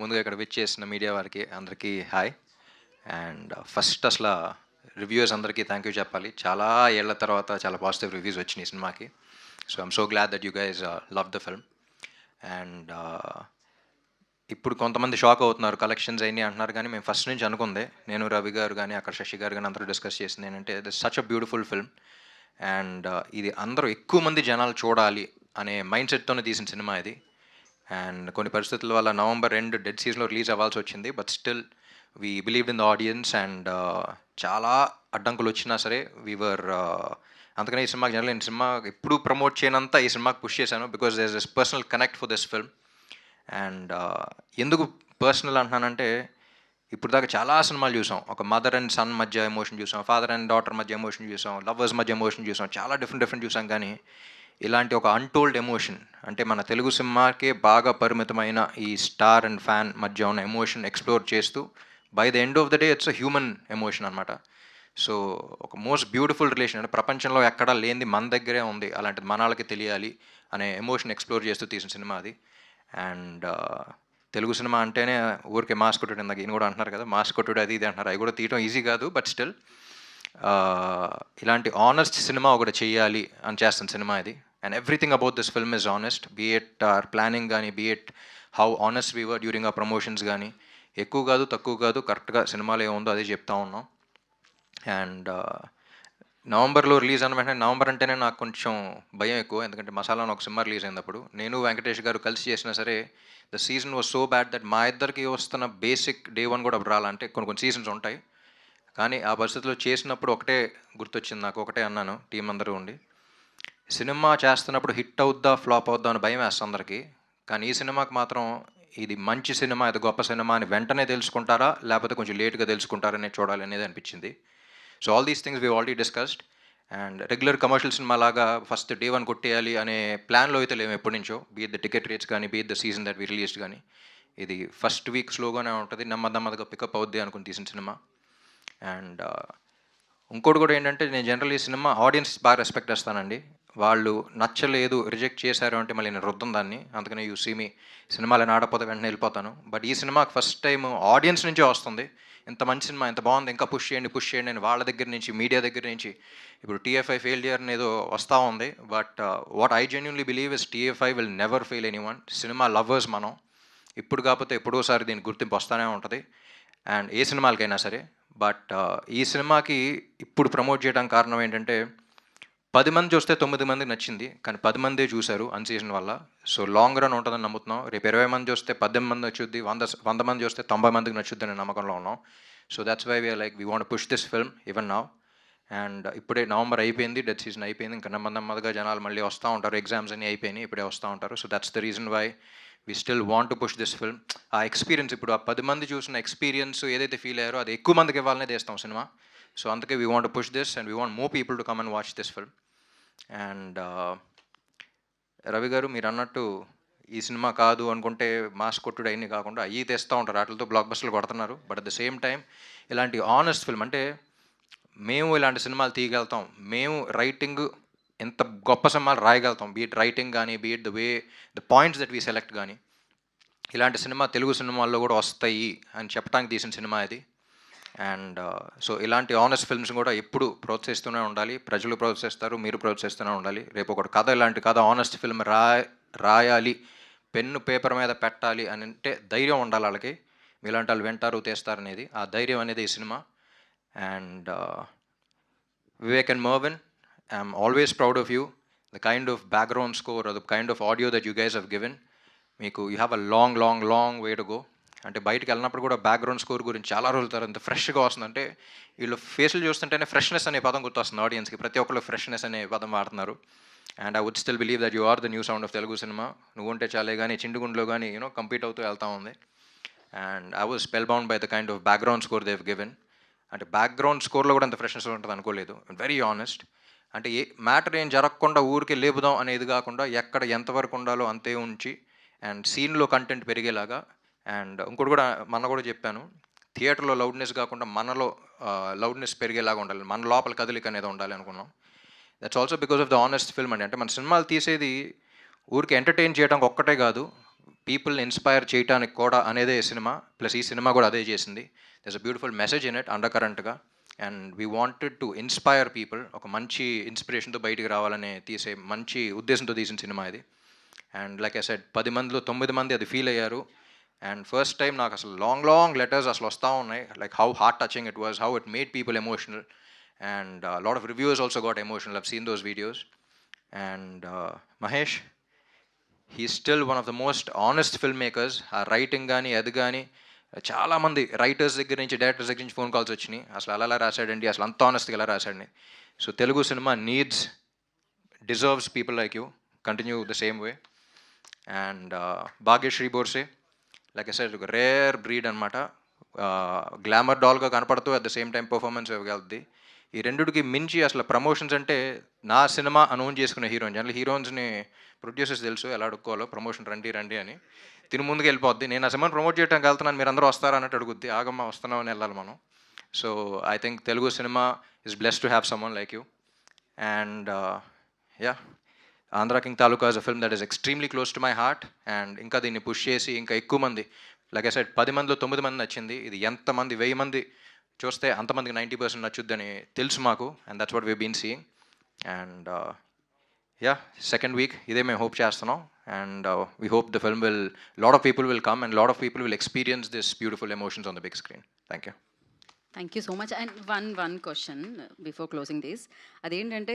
ముందుగా ఇక్కడ విచ్ చేసిన మీడియా వారికి అందరికీ హాయ్. అండ్ ఫస్ట్ అసలు రివ్యూస్ అందరికీ థ్యాంక్ యూ చెప్పాలి. చాలా ఏళ్ళ తర్వాత చాలా పాజిటివ్ రివ్యూస్ వచ్చినాయి సినిమాకి. So I'm so glad that you guys love the film and ఇప్పుడు కొంతమంది షాక్ అవుతున్నారు కలెక్షన్స్ అయినాయి అంటున్నారు కానీ మేము ఫస్ట్ నుంచి అనుకుందే. నేను రవి గారు కానీ అక్కడ శశి గారు కానీ అందరూ డిస్కస్ చేసింది ఏంటంటే this such a beautiful film and ఇది అందరూ ఎక్కువ మంది జనాలు చూడాలి అనే మైండ్ సెట్తోనే తీసిన సినిమా ఇది. అండ్ కొన్ని పరిస్థితుల వల్ల నవంబర్ రెండు డెడ్ సీజన్లో రిలీజ్ అవ్వాల్సి వచ్చింది. But still we believe in the audience and చాలా అడ్డంకులు వచ్చినా సరే వీవర్ uh, అందుకనే ఈ సినిమాకి జనరల్ నేను సినిమా ఎప్పుడు ప్రమోట్ చేయనంత ఈ సినిమాకి పుష్ చేశాను because there is personal connect for this film and ఎందుకు పర్సనల్ అంటున్నానంటే ఇప్పుడు దాకా చాలా సినిమాలు చూసాం. ఒక మదర్ అండ్ సన్ మధ్య ఎమోషన్ చూసాం ఫాదర్ అండ్ డాటర్ మధ్య ఎమోషన్ చూసాం లవర్స్ మధ్య ఎమోషన్ చూసాం చాలా డిఫరెంట్ డిఫరెంట్ చూసాం కానీ ఇలాంటి ఒక అన్టోల్డ్ ఎమోషన్ అంటే మన తెలుగు సినిమాకే బాగా పరిమితమైన ఈ స్టార్ అండ్ ఫ్యాన్ మధ్య ఉన్న ఎమోషన్ ఎక్స్ప్లోర్ చేస్తూ by the end of the day it's a human emotion అనమాట సో ఒక మోస్ట్ బ్యూటిఫుల్ రిలేషన్ అంటే ప్రపంచంలో ఎక్కడా లేనిది మన దగ్గరే ఉంది. అలాంటిది మనాలకి తెలియాలి అనే ఎమోషన్ ఎక్స్ప్లోర్ చేస్తూ తీసిన సినిమా అది. అండ్ uh, తెలుగు సినిమా అంటేనే ఊరికే మాస్ కొట్టుడు ఇందాక ఈయన కూడా అంటున్నారు కదా మాస్ కొట్టుడు అది ఇది అంటున్నారు. అవి కూడా తీయడం ఈజీ కాదు బట్ స్టిల్ uh, ఇలాంటి ఆనెస్ట్ సినిమా ఒకటి చేయాలి అని చేస్తున్న సినిమా ఇది. And everything about this film is honest be it our planning కానీ be it how honest we were during ఆ ప్రమోషన్స్ కానీ ఎక్కువ కాదు తక్కువ కాదు కరెక్ట్గా సినిమాలో ఏముందో అదే చెప్తా ఉన్నాం. అండ్ uh, నవంబర్లో రిలీజ్ అన్న వెంటనే నవంబర్ అంటేనే నాకు కొంచెం భయం ఎక్కువ. ఎందుకంటే మసాలా ఒక సినిమా రిలీజ్ అయినప్పుడు నేను వెంకటేష్ గారు కలిసి చేసినా సరే the season was so bad that మా ఇద్దరికి వస్తున్న బేసిక్ డే వన్ కూడా రాలంటే కొన్ని కొన్ని సీజన్స్ ఉంటాయి. కానీ ఆ పరిస్థితిలో చేసినప్పుడు ఒకటే గుర్తొచ్చింది నాకు ఒకటే అన్నాను టీం అందరూ ఉండి. సినిమా చేస్తున్నప్పుడు హిట్ అవుద్దా ఫ్లాప్ అవుద్దా అని భయం వేస్తుంది అందరికీ. కానీ ఈ సినిమాకి మాత్రం ఇది మంచి సినిమా ఇది గొప్ప సినిమా అని వెంటనే తెలుసుకుంటారా లేకపోతే కొంచెం లేట్గా తెలుసుకుంటారనే చూడాలి అనేది అనిపించింది. So all these things we already discussed and regular commercial cinema లాగా ఫస్ట్ డే వన్ కొట్టేయాలి అనే ప్లాన్లో అయితే లేము ఎప్పటి నుంచో. Be it the ticket rates కానీ be it the season that we released కానీ. ఇది ఫస్ట్ వీక్ స్లోగానే ఉంటుంది నెమ్మది నెమ్మదిగా పికప్ అవుద్ది అనుకుని తీసిన సినిమా. అండ్ uh, ఇంకోటి కూడా ఏంటంటే నేను జనరల్ ఈ సినిమా ఆడియన్స్ బాగా రెస్పెక్ట్ చేస్తానండి. వాళ్ళు నచ్చలేదు రిజెక్ట్ చేశారు అంటే మళ్ళీ నేను రుద్దం దాన్ని. అందుకనే యూ సీ మీ సినిమాలో ఆడపోతే వెంటనే వెళ్ళిపోతాను. బట్ ఈ సినిమాకి ఫస్ట్ టైం ఆడియన్స్ నుంచే వస్తుంది. ఇంత మంచి సినిమా ఇంత బాగుంది ఇంకా పుష్ చేయండి పుష్ చేయండి అని వాళ్ళ దగ్గర నుంచి మీడియా దగ్గర నుంచి. ఇప్పుడు టీఎఫ్ఐ ఫెయిలియర్ ఏదో వస్తూ ఉంది. But what I genuinely believe is TFI will never fail anyone cinema lovers మనం. ఇప్పుడు కాకపోతే ఎప్పుడోసారి దీని గుర్తింపు వస్తూనే ఉంటుంది. అండ్ ఏ సినిమాలకైనా సరే. బట్ uh, ఈ సినిమాకి ఇప్పుడు ప్రమోట్ చేయడానికి కారణం ఏంటంటే పది మంది చూస్తే తొమ్మిది మంది నచ్చింది కానీ పది మందే చూశారు అన్ సీజన్ వల్ల. సో లాంగ్ రన్ ఉంటుందని నమ్ముతున్నాం. రేపు ఇరవై మంది చూస్తే పద్దెనిమిది మంది నచ్చుద్ది వంద వంద మంది చూస్తే తొంభై మందికి నచ్చుద్ది అనే నమ్మకంలో ఉన్నాం. So that's why we're like we want push this film even now and ఇప్పుడే నవంబర్ అయిపోయింది డెత్ సీజన్ అయిపోయింది. ఇంకా నెమ్మది నెమ్మదిగా జనాలు మళ్ళీ వస్తూ ఉంటారు ఎగ్జామ్స్ అన్నీ అయిపోయినాయి ఇప్పుడే వస్తూ ఉంటారు. So that's the reason why we still want to push this film ఆ ఎక్స్పీరియన్స్ ఇప్పుడు ఆ పది మంది చూసిన ఎక్స్పీరియన్స్ ఏదైతే ఫీల్ అయ్యారో అది ఎక్కువ మందికి ఇవ్వాలనే చేస్తాం సినిమా. సో అందుకే we want push this and we want more people to come and watch this film and Ravi గారు మీరు అన్నట్టు ఈ సినిమా కాదు అనుకుంటే మాస్ కొట్టుడు అయినా కాకుండా అయ్యి తెస్తూ ఉంటారు. వాటితో బ్లాక్ బస్టర్లు కొడుతున్నారు. But at the same time ఇలాంటి ఆనెస్ట్ ఫిల్మ్ అంటే మేము ఇలాంటి సినిమాలు తీయగలుగుతాం. మేము రైటింగ్ ఎంత గొప్ప సినిమాలు రాయగలుగుతాం. బీట్ రైటింగ్ కానీ be it the way the points that we select కానీ ఇలాంటి సినిమా తెలుగు సినిమాల్లో కూడా వస్తాయి అని చెప్పడానికి తీసిన సినిమా ఇది. అండ్ uh, సో ఇలాంటి ఆనెస్ట్ ఫిల్మ్స్ కూడా ఎప్పుడు ప్రోత్సహిస్తూనే ఉండాలి. ప్రజలు ప్రోత్సహిస్తారు మీరు ప్రోత్సహిస్తూనే ఉండాలి. రేపు ఒకటి కథ ఇలాంటి కథ ఆనెస్ట్ ఫిల్మ్ రా రాయాలి. పెన్ను పేపర్ మీద పెట్టాలి అని అంటే ధైర్యం ఉండాలి వాళ్ళకి. మీలాంటి వాళ్ళు వింటారు తీస్తారు అనేది. ఆ ధైర్యం అనేది ఈ cinema. And Vivek and Marvin I'm always proud of you the kind of background score the kind of audio that you guys have given మీకు you have a long long long way to go అంటే బయటకు వెళ్ళినప్పుడు కూడా background score గురించి చాలా రోజుల తర్వాత ఫ్రెష్గా వస్తుందంటే వీళ్ళు ఫేస్లు చూస్తుంటేనే ఫ్రెష్నెస్ అనే పదం గుర్తొస్తుంది ఆడియన్స్కి ప్రతి ఒక్కళ్ళు ఫ్రెష్నెస్ అనే పదం వాడుతున్నారు. And I would still believe that you are the new sound of Telugu cinema నువ్వు ఉంటే చాలే కానీ చిండుగుండ్లో కానీ యూనో కంపీట్ అవుతూ వెళ్తా ఉంది. And I was spellbound by the kind of background score they've given అంటే బ్యాక్గ్రౌండ్ స్కోర్లో కూడా అంత ఫ్రెష్నెస్ ఉంటుంది అనుకోలేదు. వెరీ ఆనెస్ట్ అంటే ఏ మ్యాటర్ ఏం జరగకుండా ఊరికే లేపుదాం అనేది కాకుండా ఎక్కడ ఎంతవరకు ఉండాలో అంతే ఉంచి అండ్ సీన్లో కంటెంట్ పెరిగేలాగా అండ్ ఇంకోటి కూడా మన కూడా చెప్పాను థియేటర్లో లౌడ్నెస్ కాకుండా మనలో లౌడ్నెస్ పెరిగేలాగా ఉండాలి మన లోపల కదలిక అనేది ఉండాలి అనుకున్నాం. That's also because of the honest film అండి. అంటే మన సినిమాలు తీసేది ఊరికి ఎంటర్టైన్ చేయడానికి ఒక్కటే కాదు పీపుల్ని ఇన్స్పైర్ చేయడానికి కూడా అనేదే సినిమా ప్లస్ ఈ సినిమా కూడా అదే చేసింది. There's a beautiful message in it under కరెంట్గా and we wanted to inspire people ఒక మంచి ఇన్స్పిరేషన్తో బయటికి రావాలనే తీసే మంచి ఉద్దేశంతో తీసిన సినిమా ఇది. అండ్ లైక్ ఐ సెడ్ పది మందిలో తొమ్మిది మంది అది ఫీల్ అయ్యారు. అండ్ ఫస్ట్ టైం నాకు అసలు లాంగ్ లాంగ్ లెటర్స్ అసలు వస్తూ ఉన్నాయి. Like how heart touching it was how it made people emotional and lot of reviews also got emotional I've seen those videos and Mahesh he still one of the most honest filmmakers ఆ writing కానీ అది కానీ చాలామంది writers దగ్గర నుంచి directors దగ్గర నుంచి phone calls వచ్చినాయి. అసలు అలా ఎలా రాశాడండి అసలు అంత ఆనెస్ట్గా ఎలా రాశాడని so Telugu cinema needs deserves people like you continue the same way and Bhagyashri Borse like a side ఒక రేర్ బ్రీడ్ అనమాట గ్లామర్ డాల్గా కనపడుతూ at the same time performance ఇవ్వగలుగుతుంది ఈ రెండుకి మించి అసలు ప్రమోషన్స్ అంటే నా సినిమా అనౌన్ చేసుకునే హీరోయిన్. జనరల్ హీరోయిన్స్ని ప్రొడ్యూసర్స్ తెలుసు ఎలా అడుక్కోవాలో ప్రమోషన్ రండి రండి అని. తిని ముందుకు వెళ్ళిపోద్ది. నేను ఆ సినిమాని ప్రమోట్ చేయడానికి వెళ్తున్నాను మీరు అందరూ వస్తారా అన్నట్టు అడుగుద్ది. ఆగమ్మ వస్తున్నామని వెళ్ళాలి మనం. So I think Telugu cinema is bless to have someone like you and yeah Andhra King Taluka is a film that is extremely close to my heart and ఇంకా దీన్ని పుష్ చేసి ఇంకా ఎక్కువ మంది లైక్ ఐ సైడ్ పది మందిలో తొమ్మిది మంది నచ్చింది. ఇది ఎంతమంది వెయ్యి మంది చూస్తే అంతమందికి నైంటీ పర్సెంట్ నచ్చుద్దని తెలుసు మాకు and that's what we been seeing and yeah second week ఇదే మేము హోప్ చేస్తున్నాం. And we hope the film will lot of people will come and lot of people will experience this beautiful emotions on the big screen thank you thank you so much and one one question before closing this అదేంటంటే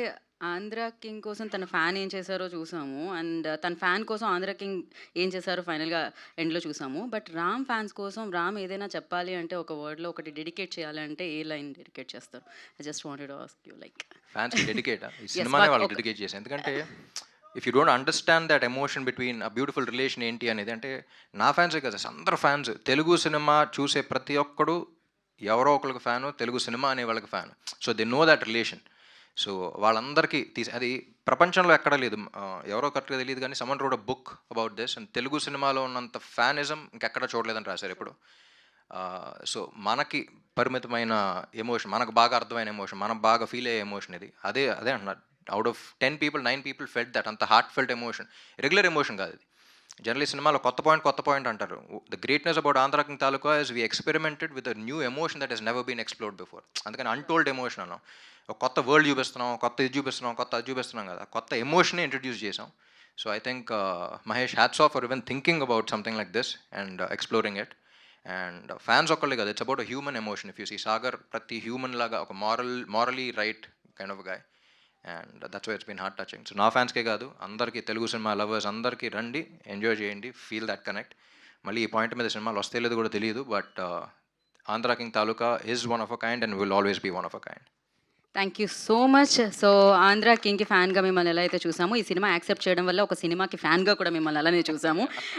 Andhra king కోసం తన fan ఏం చేశారో చూసాము. And తన fan కోసం Andhra king ఏం చేశారో ఫైనల్గా ఎండ్లో చూసాము. బట్ రామ్ ఫ్యాన్స్ కోసం రామ్ ఏదైనా చెప్పాలి అంటే ఒక వర్డ్లో ఒకటి డెడికేట్ చేయాలి అంటే ఏ లైన్ డెడికేట్ చేస్తారు? I just wanted ask you like fans dedicate ఈ సినిమానే వాళ్ళు. డెడికేట్ చేసి ఎందుకంటే if you don't understand that emotion between a beautiful relation ఏంటి అనేది అంటే నా ఫ్యాన్సే కదా అందరు ఫ్యాన్స్ తెలుగు సినిమా చూసే ప్రతి ఒక్కడు ఎవరో ఒకరికి ఫ్యాను తెలుగు సినిమా అనే వాళ్ళకి fan. So they know that relation so వాళ్ళందరికీ తీసి అది ప్రపంచంలో ఎక్కడ లేదు. ఎవరో కరెక్ట్గా తెలియదు కానీ someone wrote book about this and Telugu సినిమాలో ఉన్నంత ఫ్యానిజం ఇంకెక్కడ చూడలేదని రాశారు ఇప్పుడు సో మనకి పరిమితమైన ఎమోషన్ మనకు బాగా అర్థమైన ఎమోషన్ మనం బాగా ఫీల్ అయ్యే ఎమోషన్ ఇది. అదే అదే అంటున్నారు. Out of ten people nine people felt that అంత heart felt emotion regular emotion కాదు ఇది. జనరలీ సినిమాలో కొత్త పాయింట్ కొత్త పాయింట్ అంటారు. The greatness about Andhra king Taluka is we experimented with new emotion that he's never been explored before అందుకని untold emotion అన్నాం. ఒక కొత్త వరల్డ్ చూపిస్తున్నాం కొత్త ఇది చూపిస్తున్నాం కొత్త అది చూపిస్తున్నాం కదా. కొత్త ఎమోషన్ ఇంట్రడ్యూస్ చేసాం so I think Mahesh hats off are even thinking about something like this and exploring it and fans ఒక్కళ్ళు కదా it's about human emotion if you see Sagar ప్రతి హ్యూమన్ లాగా ఒక moral morally right kind of guy and that's it's been heart touching so నా ఫ్యాన్స్కే కాదు అందరికీ Telugu cinema lovers అందరికీ రండి ఎంజాయ్ చేయండి ఫీల్ దట్ కనెక్ట్ మళ్ళీ ఈ పాయింట్ మీద సినిమాలు వస్తే లేదు కూడా తెలియదు but Andhra King Taluka is one of a kind and will always be one of a kind thank you so much so Andhra కింగ్కి ఫ్యాన్గా మిమ్మల్ని ఎలా అయితే చూసాము ఈ సినిమా యాక్సెప్ట్ చేయడం వల్ల ఒక సినిమాకి ఫ్యాన్గా కూడా మిమ్మల్ని అలానే చూసాము.